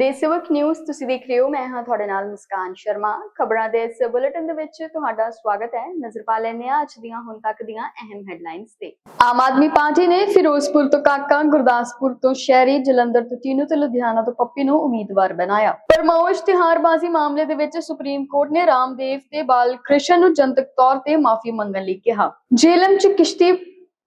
ਦੇਸ਼ਵਕ news ਤੁਸੀਂ ਦੇਖ ਰਹੇ ਹੋ, ਮੈਂ ਹਾਂ ਤੁਹਾਡੇ ਨਾਲ ਮੁਸਕਾਨ ਸ਼ਰਮਾ। ਖਬਰਾਂ ਦੇ ਇਸ ਬੁਲੇਟਿਨ ਦੇ ਵਿੱਚ ਤੁਹਾਡਾ ਸਵਾਗਤ ਹੈ। ਨਜ਼ਰ ਪਾ ਲੈਂਦੇ ਹਾਂ ਅੱਜ ਦੀਆਂ, ਹੁਣ ਤੱਕ ਦੀਆਂ ਅਹਿਮ ਹੈਡਲਾਈਨਸ ਤੇ। ਆਮ ਆਦਮੀ ਪਾਰਟੀ ਨੇ ਫਿਰੋਜ਼ਪੁਰ ਤੋਂ ਕਾਕਾ ਗੁਰਦਾਸਪੁਰ ਤੋਂ ਸ਼ਹਿਰੀ ਜਲੰਧਰ ਤੋਂ ਤੀਨੂ ਤੇ ਲੁਧਿਆਣਾ ਤੋਂ ਪੱਪੀ ਨੂੰ ਉਮੀਦਵਾਰ ਬਣਾਇਆ। ਪਰਮਾਓ ਇਸ਼ਤਿਹਾਰਬਾਜ਼ੀ ਮਾਮਲੇ ਦੇ ਵਿੱਚ ਸੁਪਰੀਮ ਕੋਰਟ ਨੇ ਰਾਮਦੇਵ ਤੇ ਬਾਲ ਕ੍ਰਿਸ਼ਨ ਨੂੰ ਜਨਤਕ ਤੌਰ ਤੇ ਮਾਫੀ ਮੰਗਣ ਲਈ ਕਿਹਾ। ਜੇਲਮ ਚ ਕਿਸ਼ਤੀ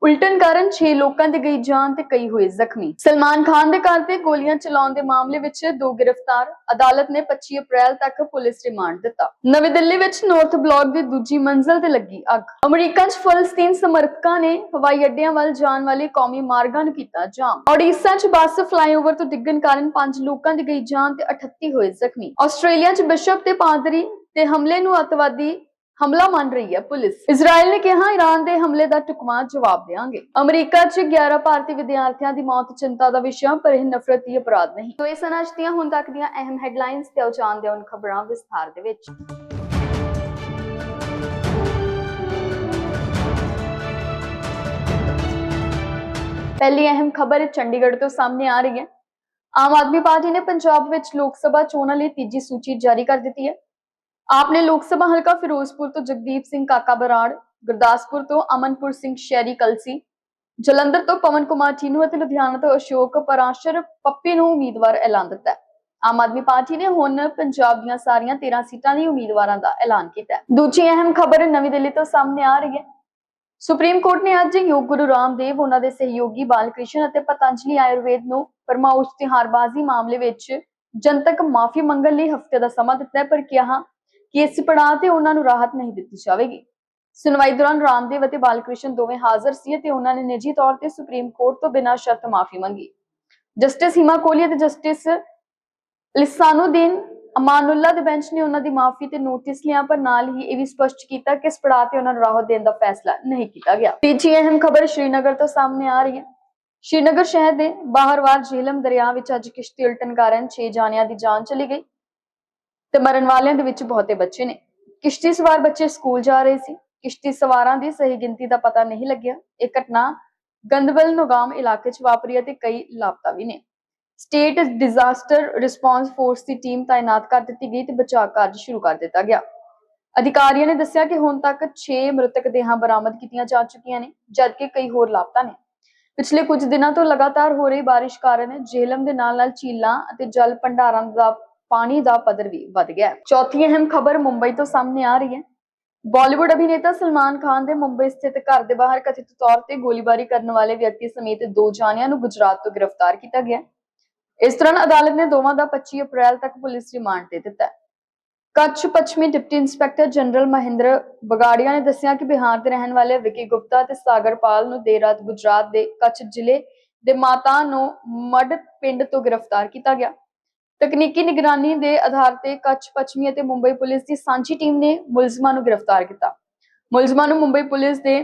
ਉਲਟਣ ਕਾਰਨ 6 ਲੋਕਾਂ ਦੀ ਗਈ ਜਾਨ ਤੇ ਕਈ ਹੋਏ ਜ਼ਖਮੀ। ਸਲਮਾਨ ਖਾਨ ਦੇ ਘਰ ਤੇ ਗੋਲੀਆਂ ਚਲਾਉਣ ਦੇ ਮਾਮਲੇ ਵਿੱਚ ਦੋ ਗ੍ਰਿਫਤਾਰ, ਅਦਾਲਤ ਨੇ 25 ਅਪ੍ਰੈਲ ਤੱਕ ਪੁਲਿਸ ਰਿਮਾਂਡ ਦਿੱਤਾ। ਨਵੀਂ ਦਿੱਲੀ ਵਿੱਚ ਨਾਰਥ ਬਲਾਕ ਦੀ ਦੂਜੀ ਮੰਜ਼ਲ ਤੇ ਲੱਗੀ ਅੱਗ। ਅਮਰੀਕਾ 'ਚ ਫਲਸਤੀਨ ਸਮਰਥਕਾਂ ਨੇ ਹਵਾਈ ਅੱਡਿਆਂ ਵੱਲ ਜਾਣ ਵਾਲੇ ਕੌਮੀ ਮਾਰਗਾਂ ਨੂੰ ਕੀਤਾ ਜਾਮ। ਓਡੀਸ਼ਾ 'ਚ ਬੱਸ ਫਲਾਈਓਵਰ ਤੋਂ ਡਿੱਗਣ ਕਾਰਨ 5 ਲੋਕਾਂ ਦੀ ਗਈ ਜਾਨ ਤੇ 38 ਹੋਏ ਜ਼ਖਮੀ। ਆਸਟ੍ਰੇਲੀਆ 'ਚ ਬਿਸ਼ਪ ਤੇ ਪਾਦਰੀ ਤੇ ਹਮਲੇ ਨੂੰ ਅਤਵਾਦੀ ਹਮਲਾ ਮੰਨ ਰਹੀ ਹੈ ਪੁਲਿਸ। ਇਜ਼ਰਾਈਲ ਨੇ ਕਿਹਾ ਈਰਾਨ ਦੇ ਹਮਲੇ ਦਾ ਟੁਕਮਾ ਜਵਾਬ ਦੇਵਾਂਗੇ। ਅਮਰੀਕਾ 'ਚ 11 ਭਾਰਤੀ ਵਿਦਿਆਰਥੀਆਂ ਦੀ ਮੌਤ ਚਿੰਤਾ ਦਾ ਵਿਸ਼ਾ, ਪਰ ਇਹ ਨਫ਼ਰਤੀ ਅਪਰਾਧ ਨਹੀਂ। ਸੋ ਇਹ ਸਨ ਹੁਣ ਤੱਕ ਦੀਆਂ ਅਹਿਮ ਹੈਡਲਾਈਨਸ ਤੇ ਉਹ ਜਾਣਦੇ ਹਾਂ ਖਬਰਾਂ ਵਿਸਥਾਰ ਦੇ ਵਿੱਚ। ਪਹਿਲੀ ਅਹਿਮ ਖਬਰ ਚੰਡੀਗੜ੍ਹ ਤੋਂ ਸਾਹਮਣੇ ਆ ਰਹੀ ਹੈ। ਆਮ ਆਦਮੀ ਪਾਰਟੀ ਨੇ ਪੰਜਾਬ ਵਿੱਚ ਲੋਕ ਸਭਾ ਚੋਣਾਂ ਲਈ ਤੀਜੀ ਸੂਚੀ ਜਾਰੀ ਕਰ ਦਿੱਤੀ ਹੈ। ਆਪ ਨੇ ਲੋਕ ਸਭਾ ਹਲਕਾ ਫਿਰੋਜ਼ਪੁਰ ਤੋਂ ਜਗਦੀਪ ਸਿੰਘ ਕਾਕਾ ਬਰਾੜ ਗੁਰਦਾਸਪੁਰ ਤੋਂ ਅਮਨਪੁਰ ਸਿੰਘ ਸ਼ੈਰੀ ਕਲਸੀ ਜਲੰਧਰ ਤੋਂ ਪਵਨ ਕੁਮਾਰ ਚੀਨੂ ਅਤੇ ਲੁਧਿਆਣਾ ਤੋਂ ਅਸ਼ੋਕ ਪਰਾਸ਼ਰ ਪੱਪੀ ਨੂੰ ਉਮੀਦਵਾਰ ਐਲਾਨ ਦਿੱਤਾ ਹੈ ਆਮ ਆਦਮੀ ਪਾਰਟੀ ਨੇ ਹੁਣ ਪੰਜਾਬ ਦੀਆਂ ਸਾਰੀਆਂ 13 ਸੀਟਾਂ ਲਈ ਉਮੀਦਵਾਰਾਂ ਦਾ ਐਲਾਨ ਕੀਤਾ ਹੈ ਦੂਜੀ ਅਹਿਮ ਖਬਰ ਨਵੀਂ ਦਿੱਲੀ ਤੋਂ ਸਾਹਮਣੇ ਆ ਰਹੀ ਹੈ ਸੁਪਰੀਮ ਕੋਰਟ ਨੇ ਅੱਜ ਯੋਗ ਗੁਰੂ ਰਾਮਦੇਵ ਉਹਨਾਂ ਦੇ ਸਹਿਯੋਗੀ ਬਾਲਕ੍ਰਿਸ਼ਨ ਅਤੇ ਪਤੰਜਲੀ ਆਯੁਰਵੇਦ ਨੂੰ ਪਰਮਾਉ ਇਸ਼ਤਿਹਾਰਬਾਜ਼ੀ ਮਾਮਲੇ ਵਿੱਚ ਜਨਤਕ ਮਾਫੀ ਮੰਗਣ ਲਈ ਹਫ਼ਤੇ ਦਾ ਸਮਾਂ ਦਿੱਤਾ ਹੈ ਪਰ ਕਿਹਾ ਕਿ ਇਸ ਪੜਾਅ ਤੇ ਉਹਨਾਂ ਨੂੰ ਰਾਹਤ ਨਹੀਂ ਦਿੱਤੀ ਜਾਵੇਗੀ। ਸੁਣਵਾਈ ਦੌਰਾਨ ਰਾਮਦੇਵ ਅਤੇ ਬਾਲਕ੍ਰਿਸ਼ਨ ਦੋਵੇਂ ਹਾਜ਼ਰ ਸੀ ਅਤੇ ਉਹਨਾਂ ਨੇ ਨਿੱਜੀ ਤੌਰ ਤੇ ਸੁਪਰੀਮ ਕੋਰਟ ਤੋਂ ਬਿਨਾਂ ਸ਼ਰਤ ਮਾਫੀ ਮੰਗੀ। ਜਸਟਿਸ ਹਿਮਾ ਕੋਹਲੀ ਅਤੇ ਜਸਟਿਸ ਲਿਸਾਨੂਦੀਨ ਅਮਾਨੁੱਲਾ ਦੇ ਬੈਂਚ ਨੇ ਉਹਨਾਂ ਦੀ ਮਾਫੀ ਤੇ ਨੋਟਿਸ ਲਿਆ, ਪਰ ਨਾਲ ਹੀ ਇਹ ਵੀ ਸਪਸ਼ਟ ਕੀਤਾ ਕਿ ਇਸ ਪੜਾਅ ਤੇ ਉਹਨਾਂ ਨੂੰ ਰਾਹਤ ਦੇਣ ਦਾ ਫੈਸਲਾ ਨਹੀਂ ਕੀਤਾ ਗਿਆ। ਤੀਜੀ ਅਹਿਮ ਖਬਰ ਸ਼੍ਰੀਨਗਰ ਤੋਂ ਸਾਹਮਣੇ ਆ ਰਹੀ ਹੈ। ਸ਼੍ਰੀਨਗਰ ਸ਼ਹਿਰ ਦੇ ਬਾਹਰਵਾਰ ਜੇਲਮ ਦਰਿਆ ਵਿੱਚ ਅੱਜ ਕਿਸ਼ਤੀ ਉਲਟਣ ਕਾਰਨ 6 ਜਾਨਿਆਂ ਦੀ ਜਾਨ ਚਲੀ ਗਈ। ਤੇ ਮਰਨ ਵਾਲਿਆਂ ਦੇ ਵਿੱਚ ਬਹੁਤੇ ਬੱਚੇ ਨੇ। ਕਿਸ਼ਤੀ ਸਵਾਰ ਬੱਚੇ ਸਕੂਲ ਜਾ ਰਹੇ ਸੀ। ਕਿਸ਼ਤੀ ਸਵਾਰਾਂ ਦੀ ਸਹੀ ਗਿਣਤੀ ਦਾ ਪਤਾ ਨਹੀਂ ਲੱਗਿਆ। ਇਹ ਘਟਨਾ ਗੰਦਬਲ ਨੁਗਾਮ ਇਲਾਕੇ 'ਚ ਵਾਪਰੀ ਅਤੇ ਕਈ ਲਾਪਤਾ ਵੀ ਨੇ। ਸਟੇਟ ਡਿਜ਼ਾਸਟਰ ਰਿਸਪਾਂਸ ਫੋਰਸ ਦੀ ਟੀਮ ਤਾਇਨਾਤ ਕਰ ਦਿੱਤੀ ਗਈ ਤੇ ਬਚਾਅ ਕਾਰਜ ਸ਼ੁਰੂ ਕਰ ਦਿੱਤਾ ਗਿਆ। ਅਧਿਕਾਰੀਆਂ ਨੇ ਦੱਸਿਆ ਕਿ ਹੁਣ ਤੱਕ 6 ਮ੍ਰਿਤਕ ਦੇਹਾਂ ਬਰਾਮਦ ਕੀਤੀਆਂ ਜਾ ਚੁੱਕੀਆਂ ਨੇ, ਜਦਕਿ ਕਈ ਹੋਰ ਲਾਪਤਾ ਨੇ। ਪਿਛਲੇ ਕੁਝ ਦਿਨਾਂ ਤੋਂ ਲਗਾਤਾਰ ਹੋ ਰਹੀ ਬਾਰਿਸ਼ ਕਾਰਨ ਜੇਹਲਮ ਦੇ ਨਾਲ-ਨਾਲ ਝੀਲਾਂ ਅਤੇ ਜਲ ਭੰਡਾਰਾਂ ਦਾ ਪਾਣੀ ਦਾ ਪੱਧਰ ਵੀ ਵੱਧ ਗਿਆ ਹੈ। ਚੌਥੀ ਅਹਿਮ ਖਬਰ ਮੁੰਬਈ ਤੋਂ ਸਾਹਮਣੇ ਆ ਰਹੀ ਹੈ। ਬਾਲੀਵੁੱਡ ਅਭਿਨੇਤਾ ਸਲਮਾਨ ਖਾਨ ਦੇ ਮੁੰਬਈ ਸਥਿਤ ਘਰ ਦੇ ਬਾਹਰ ਕਥਿਤ ਤੌਰ ਤੇ ਗੋਲੀਬਾਰੀ ਕਰਨ ਵਾਲੇ ਵਿਅਕਤੀ ਸਮੇਤ ਦੋ ਜਾਣਿਆਂ ਨੂੰ ਗੁਜਰਾਤ ਤੋਂ ਗ੍ਰਿਫਤਾਰ ਕੀਤਾ ਗਿਆ ਇਸ ਦੌਰਾਨ ਅਦਾਲਤ ਨੇ ਦੋਵਾਂ ਦਾ 25 ਅਪ੍ਰੈਲ ਤੱਕ ਪੁਲਿਸ ਰਿਮਾਂਡ ਦੇ ਦਿੱਤਾ ਕੱਛ ਪੱਛਮੀ deputy inspector general Mahinder Bagaria ਨੇ ਦੱਸਿਆ ਕਿ ਬਿਹਾਰ ਦੇ ਰਹਿਣ ਵਾਲੇ ਵਿਕੀ ਗੁਪਤਾ ਤੇ ਸਾਗਰਪਾਲ ਨੂੰ ਦੇਰ ਰਾਤ ਗੁਜਰਾਤ ਦੇ ਕੱਛ ਜ਼ਿਲ੍ਹੇ ਦੇ ਮਾਤਾ ਨੂੰ ਮੱਡ ਪਿੰਡ ਤੋਂ ਗ੍ਰਿਫਤਾਰ ਕੀਤਾ ਗਿਆ। ਤਕਨੀਕੀ ਨਿਗਰਾਨੀ ਦੇ ਆਧਾਰ ਤੇ ਕੱਛ ਪੱਛਮੀ ਅਤੇ ਮੁੰਬਈ ਪੁਲਿਸ ਦੀ ਸਾਂਝੀ ਟੀਮ ਨੇ ਮੁਲਜ਼ਮਾਂ ਨੂੰ ਗ੍ਰਿਫਤਾਰ ਕੀਤਾ। ਮੁਲਜ਼ਮਾਂ ਨੂੰ ਮੁੰਬਈ ਪੁਲਿਸ ਦੇ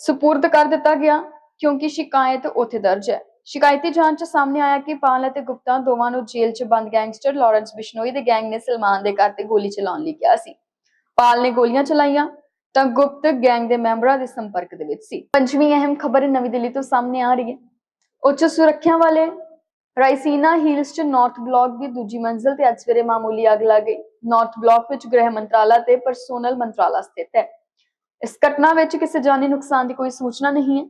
ਸਪੁਰਦ ਕਰ ਦਿੱਤਾ ਗਿਆ ਕਿਉਂਕਿ ਸ਼ਿਕਾਇਤ ਉੱਥੇ ਦਰਜ ਹੈ। ਸ਼ਿਕਾਇਤੀ ਜਾਂਚ 'ਚ ਸਾਹਮਣੇ ਆਇਆ ਕਿ ਪਾਲ ਅਤੇ ਗੁਪਤਾ ਦੋਵਾਂ ਨੂੰ ਜੇਲ੍ਹ 'ਚ ਬੰਦ ਗੈਂਗਸਟਰ ਲਾਰੈਂਸ ਬਿਸ਼ਨੋਈ ਦੇ ਗੈਂਗ ਨੇ ਸਲਮਾਨ ਦੇ ਘਰ ਤੇ ਗੋਲੀ ਚਲਾਉਣ ਲਈ ਕਿਹਾ ਸੀ। ਪਾਲ ਨੇ ਗੋਲੀਆਂ ਚਲਾਈਆਂ ਤਾਂ ਗੁਪਤ ਗੈਂਗ ਦੇ ਮੈਂਬਰਾਂ ਦੇ ਸੰਪਰਕ ਦੇ ਵਿੱਚ ਸੀ। ਪੰਜਵੀਂ ਅਹਿਮ ਖਬਰ ਨਵੀਂ ਦਿੱਲੀ ਤੋਂ ਸਾਹਮਣੇ ਆ ਰਹੀ ਹੈ। ਉੱਚ ਸੁਰੱਖਿਆ ਵਾਲੇ ਰਾਇਸੀਨਾ ਹਿਲਸ 'ਚ ਨਾਰਥ ਬਲਾਕ ਦੀ ਦੂਜੀ ਮੰਜ਼ਿਲ ਤੇ ਅੱਜ ਸਵੇਰੇ ਮਾਮੂਲੀ ਅੱਗ ਲੱਗ ਗਈ। ਨਾਰਥ ਬਲਾਕ ਵਿੱਚ ਗ੍ਰਹਿ ਮੰਤਰਾਲਾ ਤੇ ਪਰਸੋਨਲ ਮੰਤਰਾਲਾ ਸਥਿਤ ਹੈ। ਇਸ ਘਟਨਾ ਵਿੱਚ ਕਿਸੇ ਜਾਨੀ ਨੁਕਸਾਨ ਦੀ ਕੋਈ ਸੂਚਨਾ ਨਹੀਂ ਹੈ।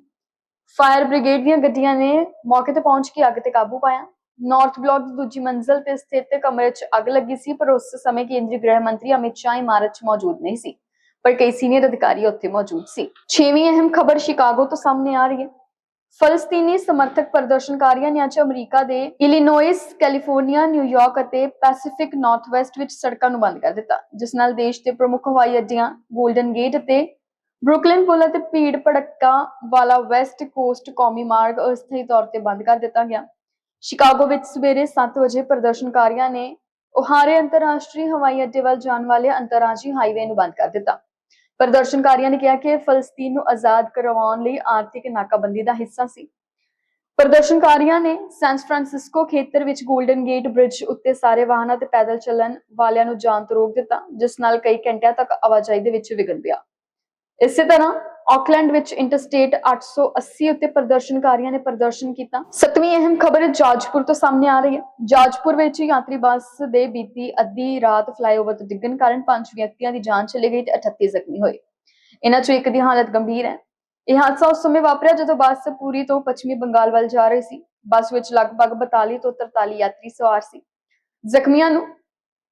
ਫਾਇਰ ਬ੍ਰਿਗੇਡ ਦੀਆਂ ਗੱਡੀਆਂ ਨੇ ਮੌਕੇ ਤੇ ਪਹੁੰਚ ਕੇ ਅੱਗ ਤੇ ਕਾਬੂ ਪਾਇਆ। ਨਾਰਥ ਬਲਾਕ ਦੀ ਦੂਜੀ ਮੰਜ਼ਿਲ ਤੇ ਸਥਿਤ ਕਮਰੇ 'ਚ ਅੱਗ ਲੱਗੀ ਸੀ, ਪਰ ਉਸ ਸਮੇਂ ਕੇਂਦਰੀ ਗ੍ਰਹਿ ਮੰਤਰੀ ਅਮਿਤ ਸ਼ਾਹ ਇਮਾਰਤ 'ਚ ਮੌਜੂਦ ਨਹੀਂ ਸੀ, ਪਰ ਕਈ ਸੀਨੀਅਰ ਅਧਿਕਾਰੀ ਉੱਥੇ ਮੌਜੂਦ ਸੀ। ਛੇਵੀਂ ਅਹਿਮ ਖਬਰ ਸ਼ਿਕਾਗੋ ਤੋਂ ਸਾਹਮਣੇ ਆ ਰਹੀ ਹੈ। ਫਲਸਤੀਨੀ ਸਮਰਥਕ ਪ੍ਰਦਰਸ਼ਨਕਾਰੀਆਂ ਨੇ ਅੱਜ ਅਮਰੀਕਾ ਦੇ ਇਲੀਨੋਇਸ, ਕੈਲੀਫੋਰਨੀਆ ਨਿਊਯਾਰਕ ਅਤੇ ਪੈਸੀਫਿਕ ਨਾਰਥਵੈਸਟ ਵਿੱਚ ਸੜਕਾਂ ਨੂੰ ਬੰਦ ਕਰ ਦਿੱਤਾ, ਜਿਸ ਨਾਲ ਦੇਸ਼ ਦੇ ਪ੍ਰਮੁੱਖ ਹਵਾਈ ਅੱਡਿਆਂ, ਗੋਲਡਨ ਗੇਟ ਅਤੇ ਬਰੁਕਲਿਨ ਪੁਲ ਅਤੇ ਭੀੜ ਭੜੱਕਾ ਵਾਲਾ ਵੈਸਟ ਕੋਸਟ ਕੌਮੀ ਮਾਰਗ ਅਸਥਾਈ ਤੌਰ ਤੇ ਬੰਦ ਕਰ ਦਿੱਤਾ ਗਿਆ। ਸ਼ਿਕਾਗੋ ਵਿੱਚ ਸਵੇਰੇ 7 ਵਜੇ ਪ੍ਰਦਰਸ਼ਨਕਾਰੀਆਂ ਨੇ ਓਹਾਰੇ ਅੰਤਰਰਾਸ਼ਟਰੀ ਹਵਾਈ ਅੱਡੇ ਵੱਲ ਜਾਣ ਵਾਲੇ ਅੰਤਰਰਾਜੀ ਹਾਈਵੇ ਨੂੰ ਬੰਦ ਕਰ ਦਿੱਤਾ। ਪ੍ਰਦਰਸ਼ਨਕਾਰੀਆਂ ਨੇ ਕਿਹਾ ਕਿ ਫਲਸਤੀਨ ਨੂੰ ਆਜ਼ਾਦ ਕਰਵਾਉਣ ਲਈ ਆਰਥਿਕ ਨਾਕਾਬੰਦੀ ਦਾ ਹਿੱਸਾ ਸੀ। ਪ੍ਰਦਰਸ਼ਨਕਾਰੀਆਂ ਨੇ ਸੈਨ ਫਰਾਂਸਿਸਕੋ ਖੇਤਰ ਵਿੱਚ 골ਡਨ ਗੇਟ ਬ੍ਰਿਜ ਉੱਤੇ ਸਾਰੇ ਵਾਹਨਾਂ ਤੇ ਪੈਦਲ ਚੱਲਣ ਵਾਲਿਆਂ ਨੂੰ ਜਾਣ ਤੋਂ ਰੋਕ ਦਿੱਤਾ, ਜਿਸ ਨਾਲ ਕਈ ਘੰਟਿਆਂ ਤੱਕ ਆਵਾਜਾਈ ਦੇ ਵਿੱਚ ਵਿਘਨ ਪਿਆ। ਇਸੇ ਤਰ੍ਹਾਂ ਆਕਲੈਂਡ ਵਿੱਚ ਇੰਟਰਸਟੇਟ 880 ਉੱਤੇ ਪ੍ਰਦਰਸ਼ਨਕਾਰੀਆਂ ਨੇ ਪ੍ਰਦਰਸ਼ਨ ਕੀਤਾ। ਸਤਵੀਂ ਅਹਿਮ ਖਬਰ ਜਾਜਪੁਰ ਤੋਂ ਸਾਹਮਣੇ ਆ ਰਹੀ ਹੈ। ਜਾਜਪੁਰ ਵਿੱਚ ਯਾਤਰੀ ਬੱਸ ਦੇ ਬੀਤੀ ਅੱਧੀ ਰਾਤ ਫਲਾਈਓਵਰ ਤੋਂ ਡਿੱਗਣ ਕਾਰਨ ਪੰਜ ਵਿਅਕਤੀਆਂ ਦੀ ਜਾਨ ਚਲੀ ਗਈ ਤੇ 38 ਜ਼ਖਮੀ ਹੋਏ। ਇਹਨਾਂ ਚੋਂ ਇੱਕ ਦੀ ਹਾਲਤ ਗੰਭੀਰ ਹੈ। ਇਹ ਹਾਦਸਾ ਉਸ ਸਮੇਂ ਵਾਪਰਿਆ ਜਦੋਂ ਬੱਸ ਪੂਰੀ ਤੋਂ ਪੱਛਮੀ ਬੰਗਾਲ ਵੱਲ ਜਾ ਰਹੀ ਸੀ। ਬੱਸ ਵਿੱਚ ਲਗਭਗ 42 ਤੋਂ 43 ਯਾਤਰੀ ਸਵਾਰ ਸੀ। ਜ਼ਖਮੀਆਂ ਨੂੰ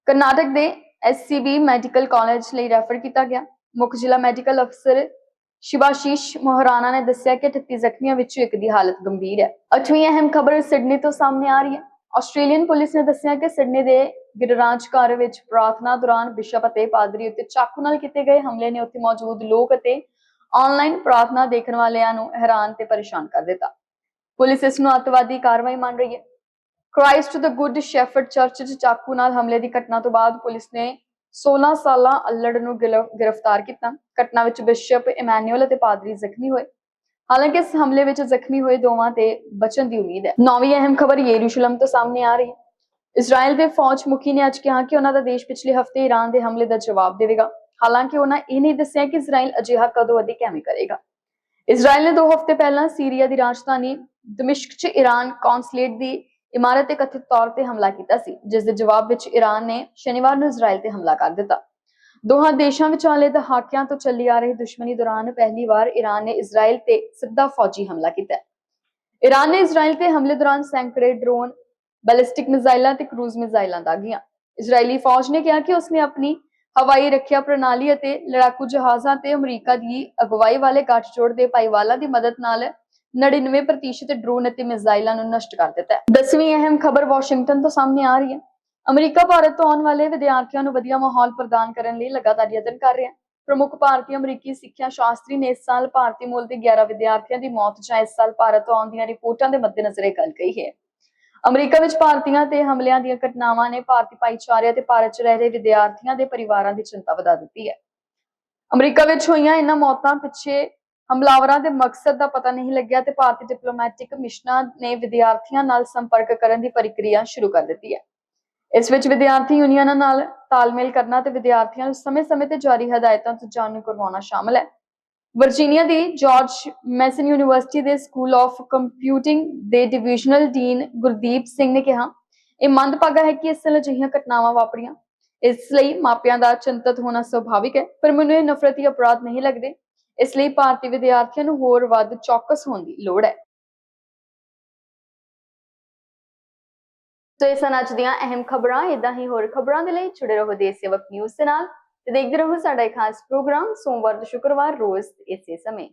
ਕਰਨਾਟਕ ਦੇ ਐਸਸੀਬੀ ਮੈਡੀਕਲ ਕਾਲਜ ਲਈ ਰੈਫਰ ਕੀਤਾ ਗਿਆ। ਮੁੱਖ ਜ਼ਿਲ੍ਹਾ ਮੈਡੀਕਲ ਅਫਸਰ ਸ਼ਿਵਾਸ਼ੀਸ਼ ਮੋਹਰਾਨਾ ਨੇ ਦੱਸਿਆ ਕਿ 38 ਜ਼ਖਮੀਆਂ ਵਿੱਚੋਂ ਇੱਕ ਦੀ ਹਾਲਤ ਗੰਭੀਰ ਹੈ। ਅੱਠਵੀਂ ਅਹਿਮ ਖਬਰ ਸਿਡਨੀ ਤੋਂ ਸਾਹਮਣੇ ਆ ਰਹੀ ਹੈ। ਆਸਟ੍ਰੇਲੀਅਨ ਪੁਲਿਸ ਨੇ ਦੱਸਿਆ ਕਿ ਸਿਡਨੀ ਦੇ ਗਿਰਰਾਜ ਘਰ ਵਿੱਚ ਪ੍ਰਾਰਥਨਾ ਦੌਰਾਨ ਬਿਸ਼ਪ ਅਤੇ ਪਾਦਰੀ ਉੱਤੇ ਚਾਕੂ ਨਾਲ ਕੀਤੇ ਗਏ ਹਮਲੇ ਨੇ ਉੱਥੇ ਮੌਜੂਦ ਲੋਕ ਅਤੇ ਆਨਲਾਈਨ ਪ੍ਰਾਰਥਨਾ ਦੇਖਣ ਵਾਲਿਆਂ ਨੂੰ ਹੈਰਾਨ ਤੇ ਪਰੇਸ਼ਾਨ ਕਰ ਦਿੱਤਾ। ਪੁਲਿਸ ਇਸ ਨੂੰ ਅੱਤਵਾਦੀ ਕਾਰਵਾਈ ਮੰਨ ਰਹੀ ਹੈ। Christ the Good Shepherd church 'ਚ ਚਾਕੂ ਨਾਲ ਹਮਲੇ ਦੀ ਘਟਨਾ ਤੋਂ ਬਾਅਦ ਪੁਲਿਸ ਨੇ 16 ਸਾਲਾ ਅਲੜ ਨੂੰ ਗ੍ਰਿਫਤਾਰ ਕੀਤਾ। ਘਟਨਾ ਵਿੱਚ ਬਿਸ਼ਪ ਇਮੈਨੂਅਲ ਅਤੇ ਪਾਦਰੀ ਜ਼ਖਮੀ ਹੋਏ। ਹਾਲਾਂਕਿ ਇਸ ਹਮਲੇ ਵਿੱਚ ਜ਼ਖਮੀ ਹੋਏ ਦੋਵਾਂ ਤੇ ਬਚਣ ਦੀ ਉਮੀਦ ਹੈ। ਨੌਵੀਂ ਅਹਿਮ ਖਬਰ ਯਰੂਸ਼ਲਮ ਤੋਂ ਸਾਹਮਣੇ ਆ ਰਹੀ ਹੈ। ਇਜ਼ਰਾਈਲ ਦੇ ਫੌਜ ਮੁਖੀ ਨੇ ਅੱਜ ਕਿਹਾ ਕਿ ਉਹਨਾਂ ਦਾ ਦੇਸ਼ ਪਿਛਲੇ ਹਫ਼ਤੇ ਈਰਾਨ ਦੇ ਹਮਲੇ ਦਾ ਜਵਾਬ ਦੇਵੇਗਾ। ਹਾਲਾਂਕਿ ਉਹਨਾਂ ਇਹ ਨਹੀਂ ਦੱਸਿਆ ਕਿ ਇਜ਼ਰਾਈਲ ਅਜਿਹਾ ਕਦੋਂ ਅਤੇ ਕਿਵੇਂ ਕਰੇਗਾ। ਇਜ਼ਰਾਈਲ ਨੇ 2 ਹਫ਼ਤੇ ਪਹਿਲਾਂ ਸੀਰੀਆ ਦੀ ਰਾਜਧਾਨੀ ਦਮਿਸ਼ਕ 'ਚ ਈਰਾਨ ਕੌਂਸਲੇਟ ਦੀ ਇਮਾਰਤ ਤੇ ਕਥਿਤ ਤੌਰ ਤੇ ਹਮਲਾ ਕੀਤਾ ਸੀ, ਜਿਸ ਦੇ ਜਵਾਬ ਵਿੱਚ ਈਰਾਨ ਨੇ ਸ਼ਨੀਵਾਰ ਨੂੰ ਇਜ਼ਰਾਈਲ ਤੇ ਹਮਲਾ ਕਰ ਦਿੱਤਾ। ਦੋਹਾਂ ਦੇਸ਼ਾਂ ਵਿਚਾਲੇ ਦਹਾਕਿਆਂ ਤੋਂ ਚੱਲੀ ਆ ਰਹੀ ਦੁਸ਼ਮਣੀ ਦੌਰਾਨ ਪਹਿਲੀ ਵਾਰ ਈਰਾਨ ਨੇ ਇਜ਼ਰਾਈਲ ਤੇ ਸਿੱਧਾ ਫੌਜੀ ਹਮਲਾ ਕੀਤਾ ਈਰਾਨ ਨੇ ਇਜ਼ਰਾਈਲ ਤੇ ਹਮਲੇ ਦੌਰਾਨ ਸੈਂਕੜੇ ਡਰੋਨ, ਬੈਲਿਸਟਿਕ ਮਿਜ਼ਾਈਲਾਂ ਤੇ ਕਰੂਜ਼ ਮਿਜ਼ਾਈਲਾਂ ਦਾਗੀਆਂ। ਇਜ਼ਰਾਈਲੀ ਫੌਜ ਨੇ ਕਿਹਾ ਕਿ ਉਸਨੇ ਆਪਣੀ ਹਵਾਈ ਰੱਖਿਆ ਪ੍ਰਣਾਲੀ ਅਤੇ ਲੜਾਕੂ ਜਹਾਜ਼ਾਂ ਤੇ ਅਮਰੀਕਾ ਦੀ ਅਗਵਾਈ ਵਾਲੇ ਗੱਠਜੋੜ ਦੇ ਭਾਈਵਾਲਾਂ ਦੀ ਮਦਦ ਨਾਲ 99% ਡਰੋਨ ਅਤੇ ਮਿਜ਼ਾਈਲਾਂ ਨੂੰ ਨਸ਼ਟ ਕਰ ਦਿੱਤਾ ਹੈ। ਦਸਵੀਂ ਅਹਿਮ ਖਬਰ ਵਾਸ਼ਿੰਗਟਨ ਤੋਂ ਸਾਹਮਣੇ ਆ ਰਹੀ ਹੈ। ਅਮਰੀਕਾ, ਭਾਰਤ ਤੋਂ ਆਉਣ ਵਾਲੇ ਵਿਦਿਆਰਥੀਆਂ ਨੂੰ ਵਧੀਆ ਮਾਹੌਲ ਪ੍ਰਦਾਨ ਕਰਨ ਲਈ ਲਗਾਤਾਰ ਯਤਨ ਕਰ ਰਿਹਾ ਹੈ। ਪ੍ਰਮੁੱਖ ਭਾਰਤੀ ਅਮਰੀਕੀ ਸਿੱਖਿਆ ਸ਼ਾਸਤਰੀ ਨੇ ਇਸ ਸਾਲ ਭਾਰਤੀ ਮੂਲ ਦੇ 11 ਵਿਦਿਆਰਥੀਆਂ ਦੀ ਮੌਤ ਜਾਂ ਇਸ ਸਾਲ ਭਾਰਤ ਤੋਂ ਆਉਣ ਦੀਆਂ ਰਿਪੋਰਟਾਂ ਦੇ ਮੱਦੇਨਜ਼ਰ ਇਹ ਗੱਲ ਕਹੀ ਹੈ। ਅਮਰੀਕਾ ਵਿੱਚ ਭਾਰਤੀਆਂ ਤੇ ਹਮਲਿਆਂ ਦੀਆਂ ਘਟਨਾਵਾਂ ਨੇ ਭਾਰਤੀ ਭਾਈਚਾਰੇ ਅਤੇ ਭਾਰਤ 'ਚ ਰਹਿ ਰਹੇ ਵਿਦਿਆਰਥੀਆਂ ਦੇ ਪਰਿਵਾਰਾਂ ਦੀ ਚਿੰਤਾ ਵਧਾ ਦਿੱਤੀ ਹੈ। ਅਮਰੀਕਾ ਵਿੱਚ ਹੋਈਆਂ ਇਹਨਾਂ ਮੌਤਾਂ ਪਿੱਛੇ ਹਮਲਾਵਰਾਂ ਦੇ ਮਕਸਦ ਦਾ ਪਤਾ ਨਹੀਂ ਲੱਗਿਆ ਤੇ ਭਾਰਤੀ ਡਿਪਲੋਮੈਟਿਕ ਮਿਸ਼ਨਾਂ ਨੇ ਵਿਦਿਆਰਥੀਆਂ ਨਾਲ ਸੰਪਰਕ ਕਰਨ ਦੀ ਪ੍ਰਕਿਰਿਆ ਸ਼ੁਰੂ ਕਰ ਦਿੱਤੀ ਹੈ। ਇਸ ਵਿੱਚ ਵਿਦਿਆਰਥੀ ਯੂਨੀਅਨਾਂ ਨਾਲ ਤਾਲਮੇਲ ਕਰਨਾ ਤੇ ਵਿਦਿਆਰਥੀਆਂ ਨੂੰ ਸਮੇਂ-ਸਮੇਂ ਤੇ ਜਾਰੀ ਹਦਾਇਤਾਂ ਤੋਂ ਜਾਣੂ ਕਰਵਾਉਣਾ ਸ਼ਾਮਲ ਹੈ। ਵਰਜੀਨੀਆ ਦੀ ਜਾਰਜ ਮੈਸਨ ਯੂਨੀਵਰਸਿਟੀ ਦੇ ਸਕੂਲ ਆਫ ਕੰਪਿਊਟਿੰਗ ਦੇ ਡਿਵੀਜ਼ਨਲ ਡੀਨ ਗੁਰਦੀਪ ਸਿੰਘ ਨੇ ਕਿਹਾ, ਇਹ ਮੰਦਭਾਗਾ ਹੈ ਕਿ ਇਸ ਤਰ੍ਹਾਂ ਅਜਿਹੀਆਂ ਘਟਨਾਵਾਂ ਵਾਪਰੀਆਂ। ਇਸ ਲਈ ਮਾਪਿਆਂ ਦਾ ਚਿੰਤਤ ਹੋਣਾ ਸੁਭਾਵਿਕ ਹੈ, ਪਰ ਮੈਨੂੰ ਇਹ ਨਫ਼ਰਤੀ ਅਪਰਾਧ ਨਹੀਂ ਲੱਗਦੇ। ਇਸ ਲਈ ਭਾਰਤੀ ਵਿਦਿਆਰਥੀਆਂ ਨੂੰ ਹੋਰ ਵੱਧ ਚੌਕਸ ਹੋਣ ਦੀ ਲੋੜ ਹੈ। ਸੋ ਇਹ ਸਨ ਅੱਜ ਦੀਆਂ ਅਹਿਮ ਖਬਰਾਂ। ਇਦਾਂ ਹੀ ਹੋਰ ਖਬਰਾਂ ਦੇ ਲਈ ਜੁੜੇ ਰਹੋ ਦੇਸ਼ ਸੇਵਕ ਨਿਊਜ਼ ਦੇ ਨਾਲ ਤੇ ਦੇਖਦੇ ਰਹੋ ਸਾਡਾ ਇਹ ਖਾਸ ਪ੍ਰੋਗਰਾਮ ਸੋਮਵਾਰ ਤੋਂ ਸ਼ੁੱਕਰਵਾਰ ਰੋਜ਼ ਇਸੇ ਸਮੇਂ।